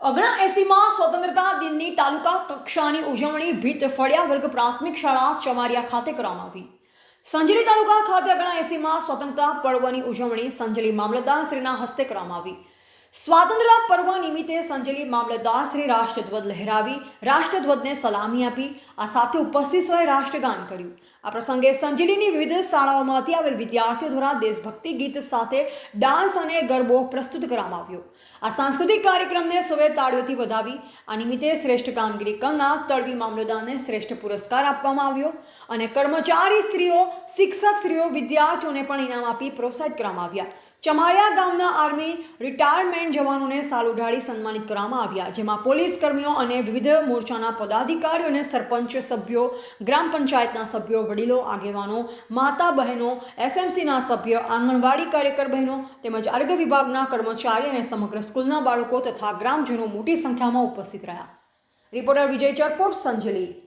અગણા એસીમાં સ્વતંત્રતા દિનની તાલુકા કક્ષાની ઉજવણી ભીત ફળિયા વર્ગ પ્રાથમિક શાળા ચમારિયા ખાતે કરવામાં આવી. સંજલી તાલુકા ખાતે અગણા એસીમાં સ્વતંત્રતા પર્વની ઉજવણી સંજલી મામલતદારશ્રીના હસ્તે કરવામાં આવી. સ્વાતંત્ર્ય પર્વ નિમિત્તે સંજેલી મામલતદાર શ્રી રાષ્ટ્રધ્વજ લહેરાવી, રાષ્ટ્રધ્વજને સલામી આપી, આ સાથે ઉપસ્થિત સૌએ રાષ્ટ્રગાન કર્યું. આ પ્રસંગે સંજેલીની વિવિધ શાળાઓમાંથી આવેલ વિદ્યાર્થીઓ દ્વારા દેશભક્તિ ગીત સાથે ડાન્સ અને ગરબો પ્રસ્તુત કરવામાં આવ્યો. આ સાંસ્કૃતિક કાર્યક્રમને સૌએ તાળીઓથી વધાવી, આ નિમિત્તે શ્રેષ્ઠ કામગીરી કરનાર તળવી મામલતદારને શ્રેષ્ઠ પુરસ્કાર આપવામાં આવ્યો અને કર્મચારી સ્ત્રીઓ, શિક્ષક સ્ત્રીઓ, વિદ્યાર્થીઓને પણ ઇનામ આપી પ્રોત્સાહિત કરવામાં આવ્યા. ચમારિયા ગામના આર્મી રિટાયરમેન્ટ જવાનોને સાલ ઉઢાડી સન્માનિત કરવામાં આવ્યા, જેમાં પોલીસ કર્મીઓ અને વિવિધ મોરચાના પદાધિકારીઓ અને સરપંચ સભ્યો, ગ્રામ પંચાયતના સભ્યો, વડીલો, આગેવાનો, માતા બહેનો, એસએમસીના સભ્ય, આંગણવાડી કાર્યકર બહેનો તેમજ આરોગ્ય વિભાગના કર્મચારી અને સમગ્ર સ્કૂલના બાળકો તથા ગ્રામજનો મોટી સંખ્યામાં ઉપસ્થિત રહ્યા. રિપોર્ટર વિજય ચરપોટ, સંજલી.